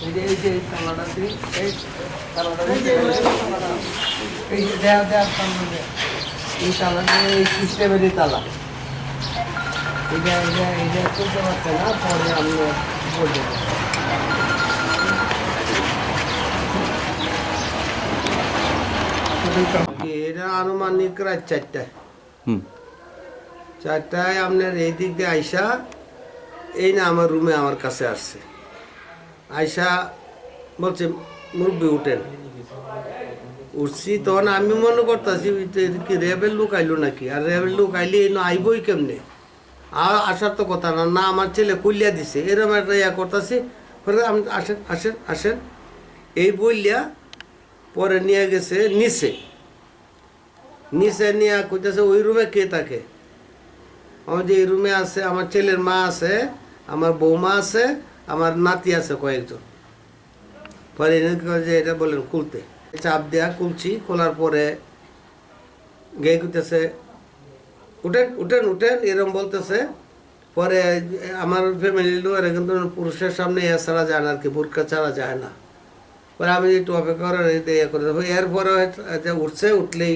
এই যে এই যে এই তালাটা দিই, এই তালাটা দিই, এই যে দেয়া দেয়া তালা দেয়া। এই তালাটা এই সিস্টেমেরই তালা এটা এটা এটা খুলতে পারছে না পরে আমি বলতে এটা আনুমানিক রাত চারটায় হুম চারটায় আপনার এই দিক দিয়ে আইসা, এই না আমার রুমে আমার কাছে আসছে। আইসা বলছে, মুরব্বী, উঠেন। উঠছি, তখন আমি মনে করতেছি কি র্যাবের লোক আইলো নাকি? আর র্যাবের লোক আইলে এই আইবই কেমনে? আর আসার তো কথা না না আমার ছেলে কুলিয়া দিছে। এরকম একটা ইয়া করতেছি, পরে আমি আসেন আসেন আসেন। এই বললিয়া পরে নিয়ে গেছে নিচে নিচে নিয়ে কইতেছে, ওই রুমে কে থাকে? আমার যে এই রুমে আছে, আমার ছেলের মা আছে, আমার বৌমা আছে, আমার নাতি আছে কয়েকজন। পরে যে এটা বলেন খুলতে। চাপ দেয়া খুলছি, খোলার পরে গে কইতেছে, উঠেন উঠেন উঠেন, এরম বলতেছে। পরে আমার ফ্যামিলির লোকেরা কিন্তু পুরুষের সামনে এ ছাড়া যায় না আর কি, বোরকা ছাড়া যায় না। পরে আমি একটু অপেক্ষা করে ইয়ে করে এরপরে উঠছে, উঠলেই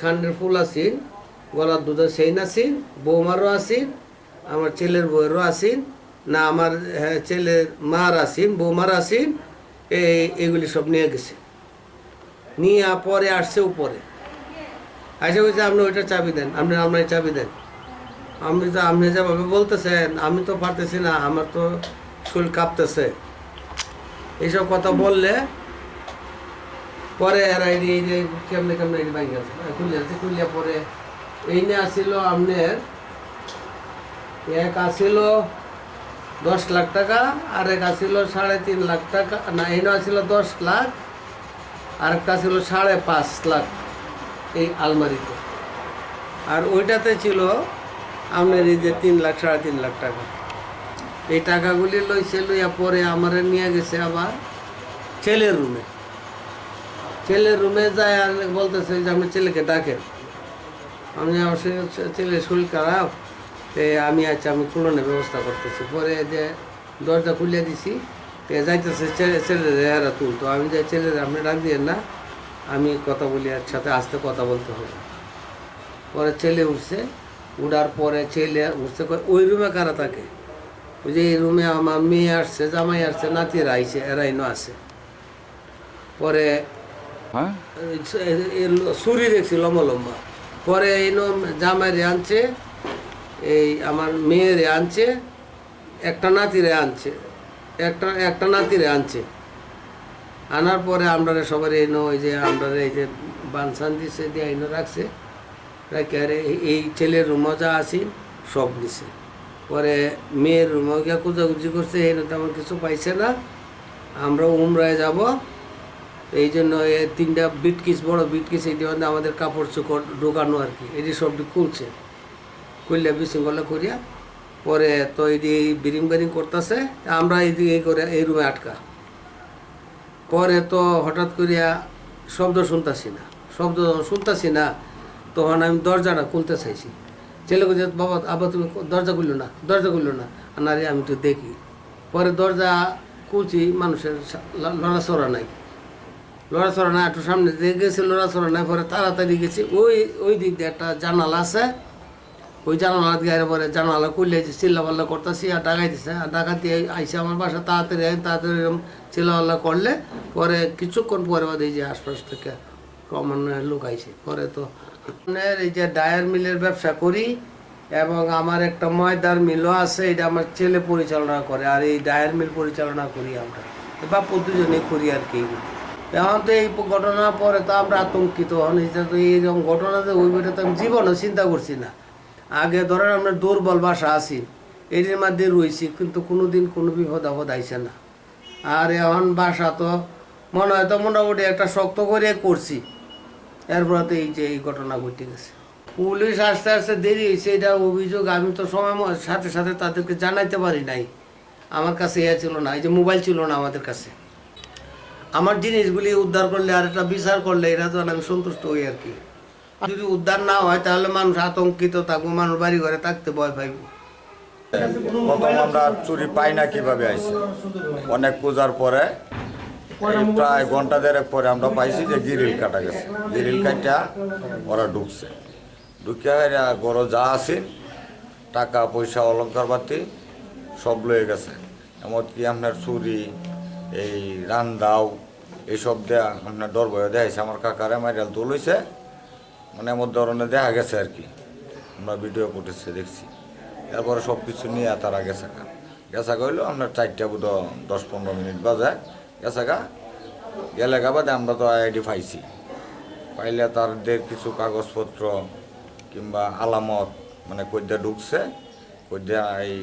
খান্ডের ফুল আসিন গলার দুধের সেইন আসিন বৌমারও আসিন আমার ছেলের বউয়েরও আসিন না আমার হ্যাঁ, ছেলের মার আসিন বৌমার আসিন এই এগুলি সব নিয়ে গেছে। নিয়ে পরে আসছে উপরে। আশা করছি আপনি ওইটা চাবি দেন আপনি আপনার চাবি দেন। আপনি তো আপনি যেভাবে বলতেছেন আমি তো পারতেছি না আমার তো শরীর কাঁপতেছে। এইসব কথা বললে পরে এরা এই যে- কেমনে কেমনে এই ভাঙে আছে? খুলে আছে খুলিয়া পরে এই নিয়ে আসছিল আপনার, এক আসছিল দশ লাখ টাকা, আর এক আসছিল সাড়ে তিন লাখ টাকা, না এই আসছিল দশ লাখ, আর একটা ছিল সাড়ে পাঁচ লাখ এই আলমারিতে। আর ওইটাতে ছিল আপনার এই যে তিন লাখ, সাড়ে তিন লাখ টাকা। এই টাকাগুলি লইছে, লইয়া পরে আমারে নিয়ে গেছে আবার ছেলের রুমে। ছেলের রুমে যায় আর বলতেছে যে আপনি ছেলেকে ডাকেন। আমি আমার ছেলের শরীর খারাপ আমি আচ্ছা আমি খুলনের ব্যবস্থা করতেছি। পরে যে দরজা খুলে দিছি, তে যাইতেছে ছেলে ছেলের হেরা তুলতো। আমি যে ছেলের আপনি ডাক দিয়েন না, আমি কথা বলি আর সাথে আসতে কথা বলতে হবে। পরে ছেলে উঠছে, উঠার পরে ছেলে উঠছে ওই রুমে কারা থাকে? ওই যে এই রুমে আমার মেয়ে আসছে, জামাই আসছে, নাতিরা আইছে, এরাই ন আছে। পরে হ্যাঁ? দেখছি লম্বা লম্বা। পরে এই জামাইরে আনছে, এই আমার মেয়েরে আনছে, একটা নাতিরে আনছে, একটা একটা নাতিরে আনছে। আনার পরে আমরা সবার এই ওই যে আমরা এই যে বানসান দিছে, দিয়ে এনে রাখছে। রাখে আর এই- এই ছেলের রুমও যা আছি, সব নিছে। পরে মেয়ের রুমও গিয়ে কুচাকুচি করছে এই তেমন কিছু পাইছে না। আমরা উমরায় যাব। এই জন্য তিনটা বিটকিস বড় বিটকিস এই মধ্যে আমাদের কাপড় চোপড় ঢোকানো আর কি। এটি সবটি খুলছে। খুললে বিশৃঙ্খলা করিয়া পরে তো এটি বিরিং বিরিং করতেছে। আমরা এই এই করে এই রুমে আটকা। পরে তো হঠাৎ করিয়া শব্দ শুনতাছি না। শব্দ শুনতাছি না, তখন আমি দরজাটা খুলতে চাইছি। ছেলে বলছে, বাবা আবার তুমি দরজা খুললো না, দরজা খুললো না। আর আমি তো দেখি। পরে দরজা খুলছি, মানুষের লড়াচড়া নাই। লড়াচড়া না একটু সামনে দিয়ে গেছে, লড়াচড়া নাই, পরে তাড়াতাড়ি গেছি। ওই ওই দিক দিয়ে একটা জানালা আছে। ওই জানালা দিয়ে পরে জানালা খুললে যে চিল্লাপাল্লা করতেছি আর ডাকাইতেছে। আর ডাকাতি আইসে আমার বাসা, তাড়াতাড়ি তাড়াতাড়ি এরকম চিল্লাপাল্লা করলে পরে কিছুক্ষণ পরে বাদে এই যে আশপাশ থেকে ক্রমান্বয়ে লোক আইসে পরে তো এই যে ডায়ার মিলের ব্যবসা করি এবং আমার একটা ময়দার মিলও আছে, এটা আমার ছেলে পরিচালনা করে। আর এই ডায়ার মিল পরিচালনা করি আমরা। বা প্রতিজনে করি আর কি। এখন তো এই ঘটনার পরে তো আমরা আতঙ্কিত হন এটা তো এইরকম ঘটনা যে ওই বইটা তো আমি জীবনও চিন্তা করছি না। আগে ধরেন আমরা দুর্বল বাসা আছি এটির মধ্যে রয়েছি, কিন্তু কোনো দিন কোনো বিপদ আপদ আইসে না। আর এখন বাসা তো মনে হয় তো মোটামুটি একটা শক্ত করে করছি। এরপর তো এই যে এই ঘটনা ঘটে গেছে। পুলিশ আস্তে আস্তে দেরি হয়েছে, এটা অভিযোগ আমি তো সময় সাথে সাথে তাদেরকে জানাইতে পারি নাই। আমার কাছে ইয়ে ছিল না, এই যে মোবাইল ছিল না আমাদের কাছে। আমার জিনিসগুলি উদ্ধার করলে আর একটা বিচার করলে এটা তো আমি সন্তুষ্ট হই আর কি। যদি উদ্ধার না হয়, তাহলে মানুষ আতঙ্কিত থাকব, মানুষ বাড়ি ঘরে থাকতে ভয় পাইব। আমরা চুরি পাই না কীভাবে আইছে? অনেক পূজার পরে, প্রায় ঘণ্টা দেড়েক পরে আমরা পাইছি যে গিরিল কাটা গেছে। গিরিল কাটা ওরা ঢুকছে। ঢুকে গরো যা আছে, টাকা, পয়সা, অলংকার পাতি সব লয়ে গেছে। এমনকি আপনার চুরি, এই রান্দাও এইসব দেয়া আপনার ডর ভয়ে দেখাইছে আমার কাকারে মাইরাল তুলইছে মানে এমন ধরনের দেখা গেছে আর কি। আমরা ভিডিও ফুটেজে দেখছি। এরপরে সব কিছু নিয়ে তারা গেছে গা। গেছে হইল আপনার চারটা বোধ দশ পনেরো মিনিট বাজে। গেছে গা। গেলে গা বাদে আমরা তো আইডি পাইছি। পাইলে তাদের কিছু কাগজপত্র কিংবা আলামত মানে কইদা ঢুকছে। কইদা এই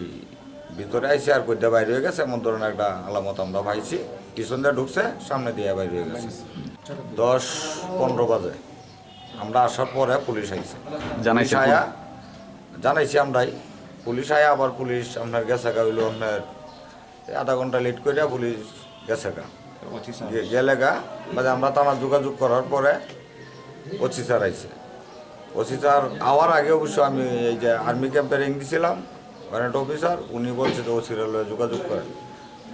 ভিতরে আইছে আর কইদা বাইরে হয়ে গেছে। এমন ধরনের একটা আলামত আমরা পাইছি। পিছন দিয়ে ঢুকছে সামনে দিয়ে বাইরে হয়ে গেছে। দশ পনেরো বাজে। আমরা আসার পরে পুলিশ আইছে। জানাইছে আয়া জানাইছি আমরাই। পুলিশ আয়া আবার পুলিশ আপনার গেছে গা হইল আপনার আধা ঘণ্টা লেট করে পুলিশ গেছে গা। গেলে গা বাদে আমরা তারা যোগাযোগ করার পরে ওসি স্যার আইছে। ওসি স্যার আওয়ার আগে অবশ্য আমি এই যে আর্মি ক্যাম্পে রিং দিছিলাম ওয়ারেন্ট অফিসার উনি বলছে যে ওসির লয়ে যোগাযোগ করেন।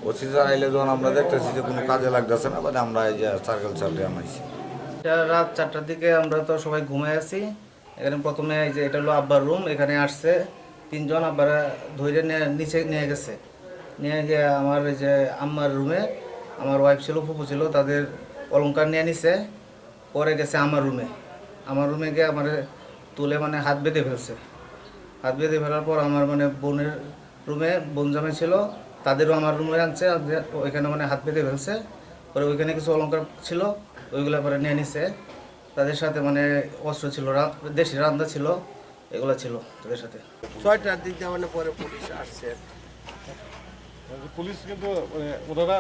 ওসি স্যার আইলে যখন আমরা দেখতেছি যে কোনো কাজে লাগতেছে না, বাদে আমরা এই যে সার্কেল চালিয়ে আনাইছি এটা রাত চারটার দিকে আমরা তো সবাই ঘুমাই আছি। এখানে প্রথমে এই যে এটা হলো আব্বার রুম এখানে আসছে। তিনজন আব্বারা ধরে নিয়ে, নিচে নিয়ে গেছে। নিয়ে গিয়ে আমার এই যে আম্মার রুমে আমার ওয়াইফ ছিল ফুপু ছিল, তাদের অলংকার নিয়ে নিছে। পরে গেছে আমার রুমে আমার রুমে গিয়ে আমার তুলে মানে হাত বেঁধে ফেলছে। হাত বেঁধে ফেলার পর আমার মানে বোনের রুমে বোন জামাই ছিল। তাদেরও আমার রুমে আনছে ওইখানে মানে হাত বেঁধে ফেলছে। পরে ওইখানে কিছু অলংকার ছিল ওইগুলো পরে নিয়ে নিছে। তাদের সাথে মানে অস্ত্র ছিল দেশি রান্দা ছিল এগুলো ছিল তাদের সাথে। ছয়টার দিক দিয়ে মানে পরে পুলিশ আসছে। পুলিশ কিন্তু মানে ওনারা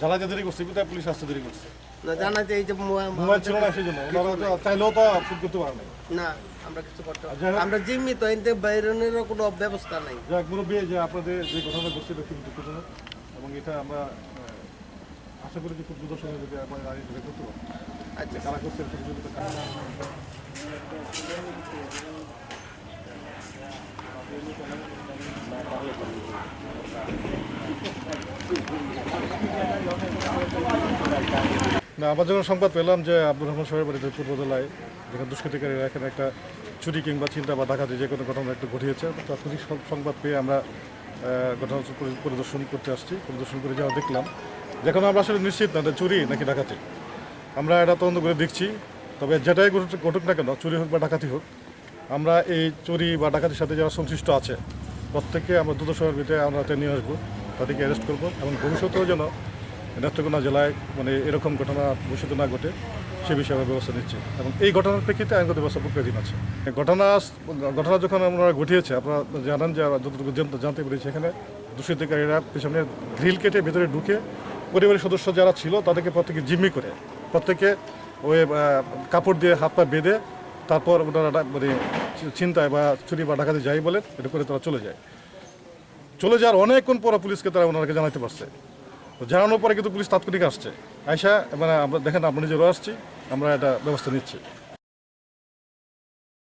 জানাজা দেরি করছে কিন্তু পুলিশ আসতে দেরি করছে। না জানা যায় এই যে মোবাইল ছিল না সেই জন্য। ওনারা চাইলেও তো করতে পারে না না। আমরা কিছু করতে পারব। আমরা জিম্মি তো এতে বাইরের কোনো ব্যবস্থা নাই। যাক মুরব্বী যে আপনাদের যে ঘটনা ঘটছে এটা খুব দুঃখজনক। এবং এটা আমরা আশা করি যে খুব দ্রুত সময় যদি আমরা আইন করতে পারি। আচ্ছা। কারা করছে এর সহযোগিতা কারা না। আমরা যখন সংবাদ পেলাম যে আব্দুর রহমান সাহেবের বাড়িতে পূর্বদলায় যেখানে দুষ্কৃতিকারীরা এখানে একটা চুরি কিংবা চিন্তা বা ডাকাতি যে কোনো ঘটনা একটু ঘটিয়েছে তাৎক্ষণিক সংবাদ পেয়ে আমরা ঘটনা পরিদর্শন করতে আসছি পরিদর্শন করে যাওয়া দেখলাম যখন আমরা আসলে নিশ্চিত না চুরি নাকি ডাকাতি আমরা এটা তদন্ত করে দেখছি, তবে যেটাই ঘটুক না কেন, চুরি হোক বা ডাকাতি হোক, আমরা এই চুরি বা ডাকাতির সাথে যারা সংশ্লিষ্ট আছে, প্রত্যেককে আমরা দ্রুত সময়ের ভিতরে আমরা নিয়ে আসব, তাদেরকে অ্যারেস্ট করব এবং ভবিষ্যতেও যেন নেত্রকোনা জেলায় মানে এরকম ঘটনা ভবিষ্যতে না ঘটে, সে বিষয়ে আমরা ব্যবস্থা নিচ্ছি। এবং এই ঘটনার প্রেক্ষিতে আইনগত ব্যবস্থা প্রক্রিয়াধীন আছে। ঘটনা ঘটনা যখন আমরা ঘটিয়েছে, আপনারা জানান যে যতটুকু জানতে- পেরেছি এখানে দুষ্কৃতিকারীরা পেছনে গ্রিল কেটে ভেতরে ঢুকে পরিবারের সদস্য যারা ছিল, তাদেরকে প্রত্যেকে জিম্মি করে, প্রত্যেকে ওই কাপড় দিয়ে হাত পা বেঁধে তারপর ওনারা মানে চিন্তায় বা চুরি বা ডাকাতি যাই বলে এটা করে তারা চলে যায়। চলে যাওয়ার অনেকক্ষণ পর পুলিশকে তারা ওনাকে জানাতে পারছে। তো জানানোর পরে কিন্তু পুলিশ তাৎক্ষণিক আসছে। আয়সা মানে আমরা দেখেন, আমরা নিজেরও আসছি, আমরা এটা ব্যবস্থা নিচ্ছি।